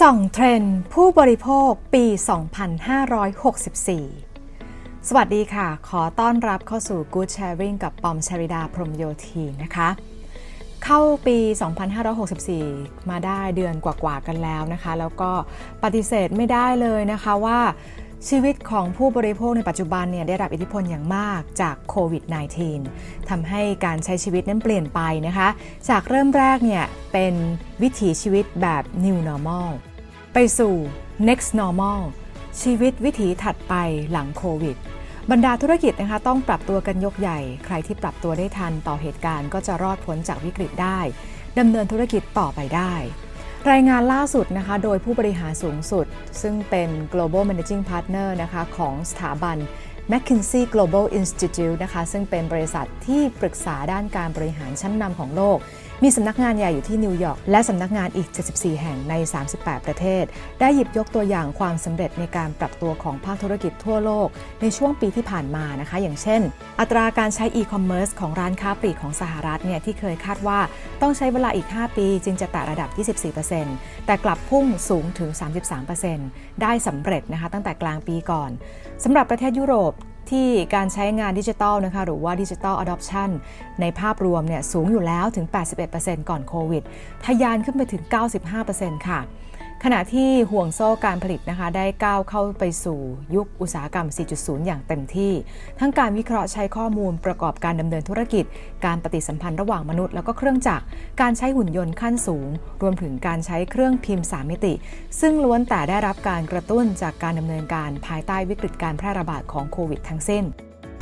ส่องเทรนด์ผู้บริโภคปี 2564 สวัสดีค่ะ ขอต้อนรับเข้าสู่ Good Sharing กับปอมชริดาพรหมโยธีนะคะ เข้าปี 2564 มาได้เดือนกว่าๆกันแล้วนะคะ แล้วก็ปฏิเสธไม่ได้เลยนะคะว่า ชีวิตของผู้บริโภคในปัจจุบันเนี่ยได้รับอิทธิพลอย่างมากจากโควิด -19 ทำให้การใช้ชีวิตนั้นเปลี่ยนไปนะคะ จากเริ่มแรกเนี่ยเป็นวิถีชีวิตแบบ New Normal ไปสู่ Next Normal ชีวิตวิถีถัดไปหลังโควิด บรรดาธุรกิจนะคะต้องปรับตัวกันยกใหญ่ ใครที่ปรับตัวได้ทันต่อเหตุการณ์ก็จะรอดพ้นจากวิกฤตได้ดำเนินธุรกิจต่อไปได้ รายงานล่าสุดนะคะ โดยผู้บริหารสูงสุด ซึ่งเป็น global managing partner นะคะของสถาบัน McKinsey Global Institute นะคะ ซึ่งเป็นบริษัทที่ปรึกษาด้านการบริหารชั้นนำของโลกมีสำนักงานใหญ่อยู่ที่นิวยอร์กและสำนักงานอีก 74 แห่งใน 38 ประเทศ ได้หยิบยกตัวอย่างความสำเร็จในการปรับตัวของภาคธุรกิจทั่วโลก ในช่วงปีที่ผ่านมานะคะ อย่างเช่น อัตราการใช้อีคอมเมิร์ซของร้านค้าปลีกของสหรัฐเนี่ยที่เคยคาดว่าต้องใช้เวลาอีก 5 ปีจึงจะแตะระดับ 24%แต่กลับพุ่งสูงถึง 33%ได้สำเร็จนะคะตั้งแต่กลางปีก่อนสำหรับประเทศยุโรป ที่การใช้งานดิจิทัลนะคะหรือว่าดิจิทัลอะดอปชันในภาพรวมเนี่ยสูงอยู่แล้วถึง 81%ก่อนโควิด ทะยานขึ้นไปถึง 95%ค่ะ ขณะที่ห่วงโซ่การผลิตนะคะได้ก้าวเข้าไปสู่ยุคอุตสาหกรรม 4.0 อย่างเต็มที่ ทั้งการวิเคราะห์ใช้ข้อมูลประกอบการดำเนินธุรกิจ การปฏิสัมพันธ์ระหว่างมนุษย์ แล้วก็เครื่องจักร การใช้หุ่นยนต์ขั้นสูง รวมถึงการใช้เครื่องพิมพ์ 3 มิติ ซึ่งล้วนแต่ได้รับการกระตุ้นจากการดำเนินการภายใต้วิกฤตการแพร่ระบาดของโควิดทั้งสิ้น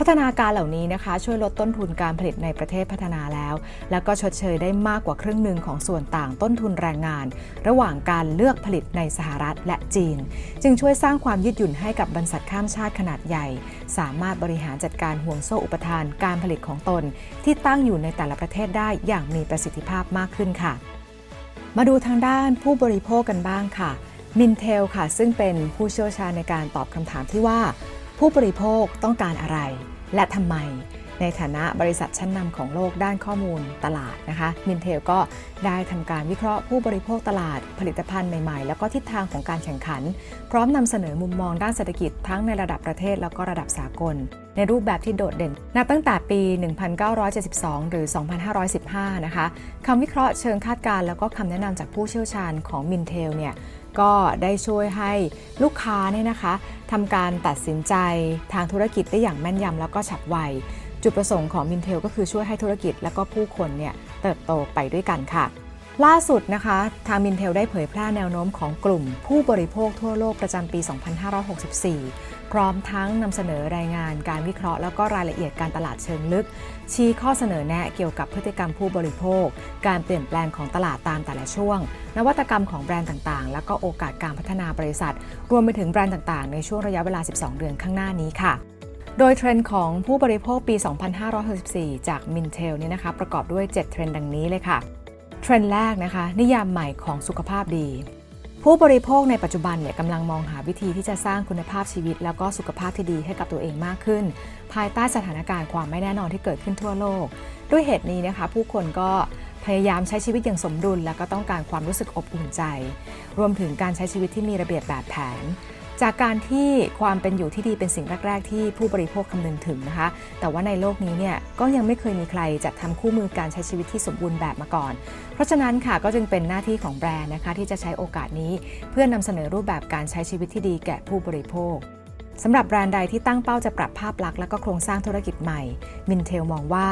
พัฒนาการเหล่านี้นะคะ ช่วยลดต้นทุนการผลิตในประเทศพัฒนาแล้ว แล้วก็ชดเชยได้มากกว่าครึ่งหนึ่งของส่วนต่างต้นทุนแรงงาน ระหว่างการเลือกผลิตในสหรัฐและจีน จึงช่วยสร้างความยืดหยุ่นให้กับบรรษัทข้ามชาติขนาดใหญ่ สามารถบริหารจัดการห่วงโซ่อุปทานการผลิตของตน ที่ตั้งอยู่ในแต่ละประเทศได้อย่างมีประสิทธิภาพมากขึ้นค่ะ มาดูทางด้านผู้บริโภคกันบ้างค่ะมินเทลค่ะ ซึ่งเป็นผู้เชี่ยวชาญในการตอบคำถามที่ว่า ผู้บริโภคต้องการอะไร และทำไม ในฐานะบริษัทชั้นนำของโลกด้านข้อมูลตลาดนะคะมินเทลก็ได้ทำการวิเคราะห์ผู้บริโภคตลาด ผลิตภัณฑ์ใหม่ๆ แล้วก็ทิศทางของการแข่งขัน พร้อมนำเสนอมุมมองด้านเศรษฐกิจทั้งในระดับประเทศแล้วก็ระดับสากลในรูปแบบที่โดดเด่น นับตั้งแต่ปี 1972 หรือ 2515 นะคะ คำวิเคราะห์เชิงคาดการณ์แล้วก็คำแนะนำจากผู้เชี่ยวชาญของมินเทลเนี่ย ก็ได้ช่วยให้ลูกค้าเนี่ยนะคะทำการตัดสินใจทางธุรกิจได้อย่างแม่นยำแล้วก็ฉับไว จุดประสงค์ของมินเทลก็คือช่วยให้ธุรกิจและก็ผู้คนเนี่ยเติบโตไปด้วยกันค่ะ ล่าสุดนะคะ ทางมินเทลได้เผยแพร่แนวโน้มของกลุ่มผู้บริโภคทั่วโลกประจำปี 2564 พร้อมทั้งนำเสนอรายงานการวิเคราะห์ แล้วก็รายละเอียดการตลาดเชิงลึก ชี้ข้อเสนอแนะเกี่ยวกับพฤติกรรมผู้บริโภค การเปลี่ยนแปลงของตลาดตามแต่ละช่วง นวัตกรรมของแบรนด์ต่างๆ แล้วก็โอกาสการพัฒนาบริษัท รวมไปถึงแบรนด์ต่างๆ ในช่วงระยะเวลา 12 เดือนข้างหน้านี้ค่ะโดยเทรนด์ของผู้บริโภคปี 2564 จาก Mintel เนี่ยนะคะ ประกอบด้วย 7 เทรนด์ดังนี้เลยค่ะ เทรนด์แรกนะคะ นิยามใหม่ของสุขภาพดี ผู้บริโภคในปัจจุบันเนี่ยกำลังมองหาวิธีที่จะสร้างคุณภาพชีวิต แล้วก็สุขภาพที่ดีให้กับตัวเองมากขึ้น ภายใต้สถานการณ์ความไม่แน่นอนที่เกิดขึ้นทั่วโลก ด้วยเหตุนี้นะคะ ผู้คนก็พยายามใช้ชีวิตอย่างสมดุล และก็ต้องการความรู้สึกอบอุ่นใจ รวมถึงการใช้ชีวิตที่มีระเบียบแบบแผน จากการที่ความเป็นอยู่ที่ดีเป็นสิ่งแรก ๆ ที่ผู้บริโภคคำนึงถึงนะคะ แต่ว่าในโลกนี้เนี่ยก็ยังไม่เคยมีใครจัดทำคู่มือการใช้ชีวิตที่สมบูรณ์แบบมาก่อน เพราะฉะนั้นค่ะก็จึงเป็นหน้าที่ของแบรนด์นะคะ ที่จะใช้โอกาสนี้ เพื่อนำเสนอรูปแบบการใช้ชีวิตที่ดีแก่ผู้บริโภคสำหรับแบรนด์ใดที่ตั้งเป้าจะปรับภาพลักษณ์และก็โครงสร้างธุรกิจใหม่มินเทลมองว่า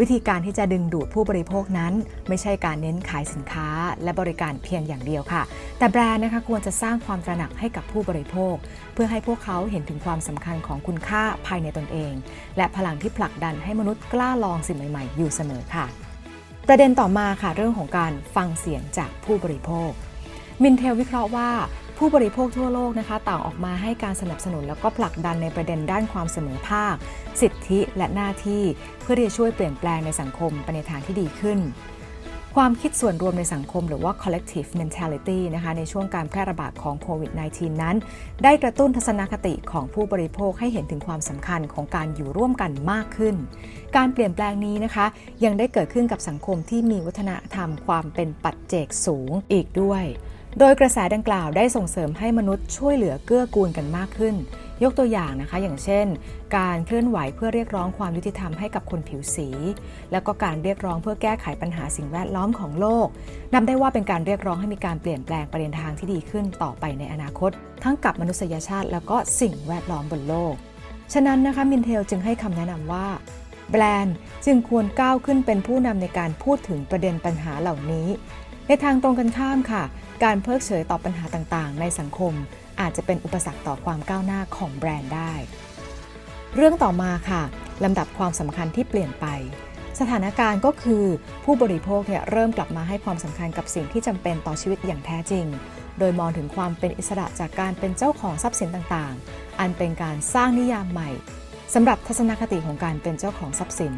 วิธีการที่จะดึงดูดผู้บริโภคนั้น ไม่ใช่การเน้นขายสินค้าและบริการเพียงอย่างเดียวค่ะ แต่แบรนด์นะคะควรจะสร้างความตระหนักให้กับผู้บริโภค เพื่อให้พวกเขาเห็นถึงความสำคัญของคุณค่าภายในตนเอง และพลังที่ผลักดันให้มนุษย์กล้าลองสิ่งใหม่ๆ อยู่เสมอค่ะ ประเด็นต่อมาค่ะเรื่องของการฟังเสียงจากผู้บริโภคมินเทลวิเคราะห์ว่า ผู้บริโภคทั่วโลกนะคะต่างออกมาให้การสนับสนุน แล้วก็ผลักดันในประเด็นด้านความเสมอภาค สิทธิและหน้าที่ เพื่อที่จะช่วยเปลี่ยนแปลงในสังคมไปในทางที่ดีขึ้น ความคิดส่วนรวมในสังคมหรือว่า collective mentality นะคะในช่วงการแพร่ระบาดของโควิด -19 นั้น ได้กระตุ้นทัศนคติของผู้บริโภคให้เห็นถึงความสำคัญของการอยู่ร่วมกันมากขึ้น การเปลี่ยนแปลงนี้นะคะ ยังได้เกิดขึ้นกับสังคมที่มีวัฒนธรรมความเป็นปัจเจกสูงอีกด้วย โดยกระแสดังกล่าวได้ส่งเสริมให้มนุษย์ช่วยเหลือเกื้อกูลกันมากขึ้น ยกตัวอย่างนะคะ อย่างเช่น การเคลื่อนไหวเพื่อเรียกร้องความยุติธรรมให้กับคนผิวสี แล้วก็การเรียกร้องเพื่อแก้ไขปัญหาสิ่งแวดล้อมของโลก นับได้ว่าเป็นการเรียกร้องให้มีการเปลี่ยนแปลงประเด็นทางที่ดีขึ้นต่อไปในอนาคต ทั้งกับมนุษยชาติ แล้วก็สิ่งแวดล้อมบนโลก ฉะนั้นนะคะมินเทลจึงให้คำแนะนำว่าแบรนด์จึงควรก้าวขึ้นเป็นผู้นำในการพูดถึงประเด็นปัญหาเหล่านี้ ในทางตรงกันข้ามค่ะ การเพิกเฉยต่อปัญหาต่างๆ ในสังคมอาจจะเป็นอุปสรรคต่อความก้าวหน้าของแบรนด์ได้ เรื่องต่อมาค่ะลำดับความสำคัญที่เปลี่ยนไป สถานการณ์ก็คือผู้บริโภคเนี่ยเริ่มกลับมาให้ความสำคัญกับสิ่งที่จำเป็นต่อชีวิตอย่างแท้จริง โดยมองถึงความเป็นอิสระจากการเป็นเจ้าของทรัพย์สินต่างๆ อันเป็นการสร้างนิยามใหม่สำหรับทัศนคติของการเป็นเจ้าของทรัพย์สิน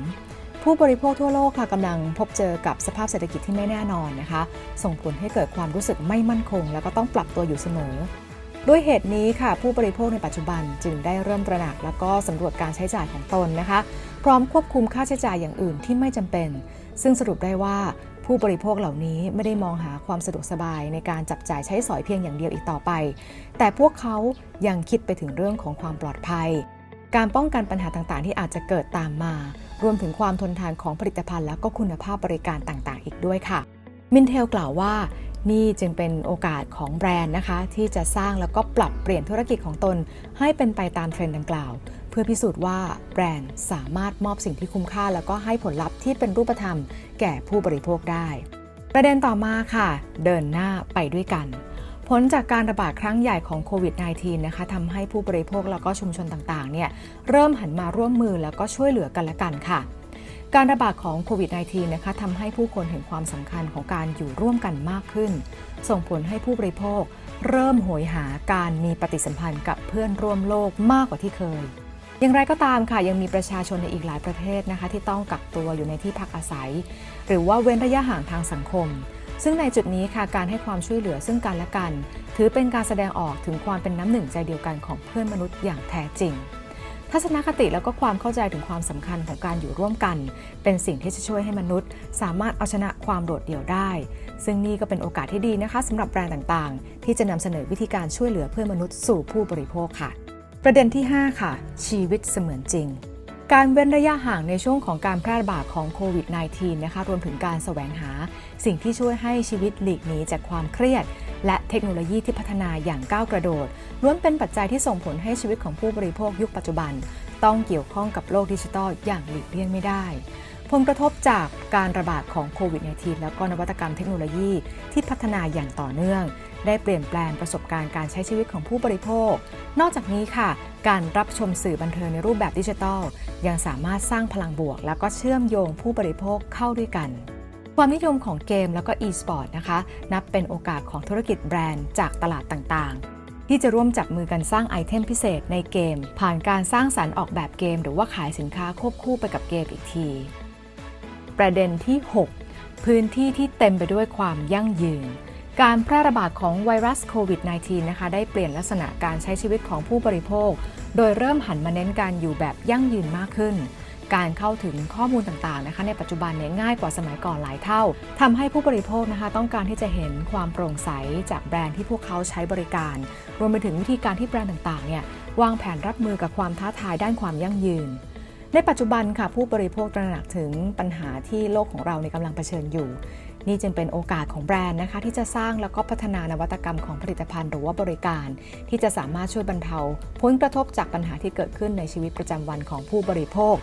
ผู้บริโภคทั่วโลกค่ะกำลังพบเจอกับสภาพเศรษฐกิจที่ไม่แน่นอนนะคะ ส่งผลให้เกิดความรู้สึกไม่มั่นคง แล้วก็ต้องปรับตัวอยู่เสมอ ด้วยเหตุนี้ค่ะ ผู้บริโภคในปัจจุบันจึงได้เริ่มตระหนัก แล้วก็สำรวจการใช้จ่ายของตนนะคะ พร้อมควบคุมค่าใช้จ่ายอย่างอื่นที่ไม่จำเป็น ซึ่งสรุปได้ว่าผู้บริโภคเหล่านี้ไม่ได้มองหาความสะดวกสบายในการจับจ่ายใช้สอยเพียงอย่างเดียวอีกต่อไป แต่พวกเขายังคิดไปถึงเรื่องของความปลอดภัย การป้องกันปัญหาต่างๆ ที่อาจจะเกิดตามมา รวมถึงความทนทานของผลิตภัณฑ์และก็คุณภาพบริการต่างๆ อีกด้วยค่ะมินเทลกล่าวว่านี่จึงเป็นโอกาสของแบรนด์นะคะ ที่จะสร้างแล้วก็ปรับเปลี่ยนธุรกิจของตน ให้เป็นไปตามเทรนด์ดังกล่าว เพื่อพิสูจน์ว่าแบรนด์สามารถมอบสิ่งที่คุ้มค่า แล้วก็ให้ผลลัพธ์ที่เป็นรูปธรรม แก่ผู้บริโภคได้ ประเด็นต่อมาค่ะ เดินหน้าไปด้วยกัน ผลจากการระบาดครั้งใหญ่ของโควิด -19 นะคะทำให้ผู้บริโภคแล้วก็ชุมชนต่างๆ เนี่ยเริ่มหันมาร่วมมือแล้วก็ช่วยเหลือกันและกันค่ะ การระบาดของโควิด -19 นะคะทำให้ผู้คนเห็นความสำคัญของการอยู่ร่วมกันมากขึ้น ส่งผลให้ผู้บริโภค เริ่มโหยหาการมีปฏิสัมพันธ์กับเพื่อนร่วมโลกมากกว่าที่เคยอย่างไรก็ตามค่ะ ยังมีประชาชนในอีกหลายประเทศนะคะ ที่ต้องกักตัวอยู่ในที่พักอาศัย หรือว่าเว้นระยะห่างทางสังคม ซึ่งในจุดนี้ค่ะการให้ความช่วยเหลือซึ่งกันและกัน ถือเป็นการแสดงออกถึงความเป็นน้ำหนึ่งใจเดียวกันของเพื่อนมนุษย์อย่างแท้จริง ทัศนคติแล้วก็ความเข้าใจถึงความสำคัญของการอยู่ร่วมกัน เป็นสิ่งที่จะช่วยให้มนุษย์ สามารถเอาชนะความโดดเดี่ยวได้ ซึ่งนี่ก็เป็นโอกาสที่ดีนะคะสำหรับแบรนด์ต่างๆ ที่จะนำเสนอวิธีการช่วยเหลือเพื่อนมนุษย์สู่ผู้บริโภคค่ะ ประเด็นที่ 5 ค่ะ ชีวิตเสมือนจริง การเว้นระยะห่างในช่วงของการแพร่ระบาดของโควิด -19 นะคะ รวมถึงการแสวงหาสิ่งที่ช่วยให้ชีวิตหลีกหนีจากความเครียด และเทคโนโลยีที่พัฒนาอย่างก้าวกระโดดล้วนเป็นปัจจัยที่ส่งผลให้ชีวิตของผู้บริโภคยุคปัจจุบัน ต้องเกี่ยวข้องกับโลกดิจิทัลอย่างหลีกเลี่ยงไม่ได้ผลกระทบจากการระบาดของโควิด -19 แล้วก็นวัตกรรมเทคโนโลยีที่พัฒนาอย่างต่อเนื่องได้เปลี่ยนแปลงประสบการณ์การใช้ชีวิตของผู้บริโภค นอกจากนี้ค่ะ การรับชมสื่อบันเทิงในรูปแบบดิจิทัล ยังสามารถสร้างพลังบวก แล้วก็เชื่อมโยงผู้บริโภคเข้าด้วยกันความนิยมของเกมแล้วก็ e-sport นะคะ นับเป็นโอกาสของธุรกิจแบรนด์จากตลาดต่างๆ ที่จะร่วมจับมือกันสร้างไอเทมพิเศษในเกม ผ่านการสร้างสรรค์ออกแบบเกม หรือว่าขายสินค้าควบคู่ไปกับเกมอีกที ประเด็นที่ 6 พื้นที่ที่เต็มไปด้วยความยั่งยืน การแพร่ระบาดของไวรัสโควิด -19 นะคะได้เปลี่ยนลักษณะการใช้ชีวิตของผู้บริโภค โดยเริ่มหันมาเน้นการอยู่แบบยั่งยืนมากขึ้น การเข้าถึงข้อมูลต่างๆนะคะในปัจจุบันเนี่ยง่ายกว่าสมัยก่อนหลายเท่าทำให้ผู้บริโภคนะคะต้องการที่จะเห็นความโปร่งใสจากแบรนด์ที่พวกเขาใช้บริการ รวมไปถึงวิธีการที่แบรนด์ต่างๆเนี่ยวางแผนรับมือกับความท้าทายด้านความยั่งยืนในปัจจุบันค่ะผู้บริโภคตระหนักถึงปัญหาที่โลกของเราในกำลังเผชิญอยู่ นี่จึงเป็นโอกาสของแบรนด์นะคะ ที่จะสร้างแล้วก็พัฒนานวัตกรรมของผลิตภัณฑ์หรือว่าบริการ ที่จะสามารถช่วยบรรเทาผลกระทบจากปัญหาที่เกิดขึ้นในชีวิตประจำวันของผู้บริโภค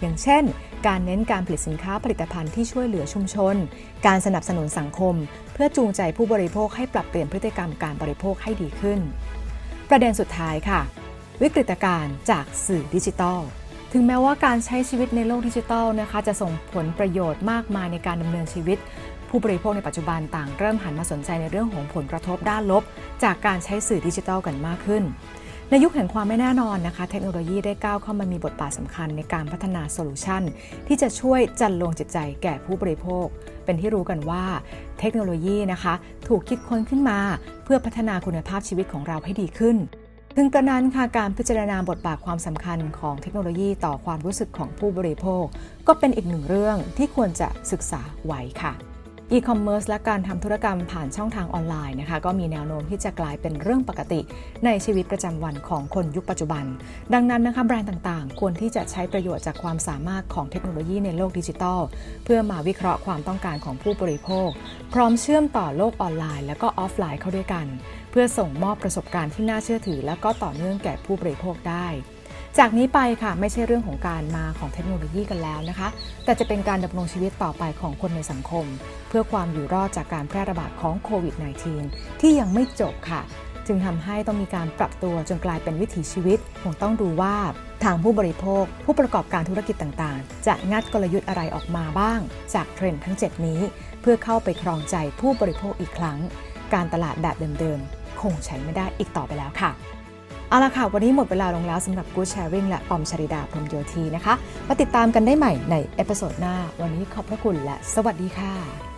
อย่างเช่น การเน้นการผลิตสินค้าผลิตภัณฑ์ที่ช่วยเหลือชุมชน การสนับสนุนสังคม เพื่อจูงใจผู้บริโภคให้ปรับเปลี่ยนพฤติกรรมการบริโภคให้ดีขึ้น ประเด็นสุดท้ายค่ะ วิกฤตการณ์จากสื่อดิจิทัลถึงแม้ว่าการใช้ชีวิตในโลกดิจิทัลนะคะ จะส่งผลประโยชน์มากมายในการดำเนินชีวิต ผู้บริโภคในปัจจุบันต่างเริ่มหันมาสนใจในเรื่องของผลกระทบด้านลบ จากการใช้สื่อดิจิทัลกันมากขึ้น ในยุคแห่งความไม่แน่นอนนะคะ เทคโนโลยีได้ก้าวเข้ามามีบทบาทสำคัญในการพัฒนาโซลูชันที่จะช่วยจันลงจิตใจแก่ผู้บริโภค เป็นที่รู้กันว่าเทคโนโลยีนะคะ ถูกคิดค้นขึ้นมา เพื่อพัฒนาคุณภาพชีวิตของเราให้ดีขึ้นถึงกระนั้นค่ะการพิจารณาบทบาทความสำคัญของเทคโนโลยีต่อความรู้สึกของผู้บริโภค ก็เป็นอีกหนึ่งเรื่องที่ควรจะศึกษาไว้ค่ะ e-commerce และการทำธุรกรรมผ่านช่องทางออนไลน์นะคะก็มีแนวโน้มที่จะกลายเป็นเรื่องปกติ ในชีวิตประจำวันของคนยุคปัจจุบัน ดังนั้นนะคะแบรนด์ต่างๆ ควรที่จะใช้ประโยชน์จากความสามารถของเทคโนโลยีในโลกดิจิทัล เพื่อมาวิเคราะห์ความต้องการของผู้บริโภค พร้อมเชื่อมต่อโลกออนไลน์ และก็ออฟไลน์เข้าด้วยกัน เพื่อส่งมอบประสบการณ์ที่น่าเชื่อถือ และก็ต่อเนื่องแก่ผู้บริโภคได้ จากนี้ไปค่ะไม่ใช่เรื่องของการมาของเทคโนโลยีกันแล้วนะคะ แต่จะเป็นการดำรงชีวิตต่อไปของคนในสังคม เพื่อความอยู่รอดจากการแพร่ระบาดของโควิด -19 ที่ยังไม่จบค่ะ จึงทำให้ต้องมีการปรับตัวจนกลายเป็นวิถีชีวิต คงต้องดูว่าทางผู้บริโภค ผู้ประกอบการธุรกิจต่างๆ จะงัดกลยุทธ์อะไรออกมาบ้าง จากเทรนด์ทั้ง 7 นี้ เพื่อเข้าไปครองใจผู้บริโภคอีกครั้ง การตลาดแบบเดิมๆคงใช้ไม่ได้อีกต่อไปแล้วค่ะ เอาละค่ะ วันนี้หมดเวลาลงแล้วสำหรับกู้แชร์วิ่งและปอมชริดาพรมโยธีนะคะ มาติดตามกันได้ใหม่ในเอพิโซดหน้า วันนี้ขอบพระคุณและสวัสดีค่ะ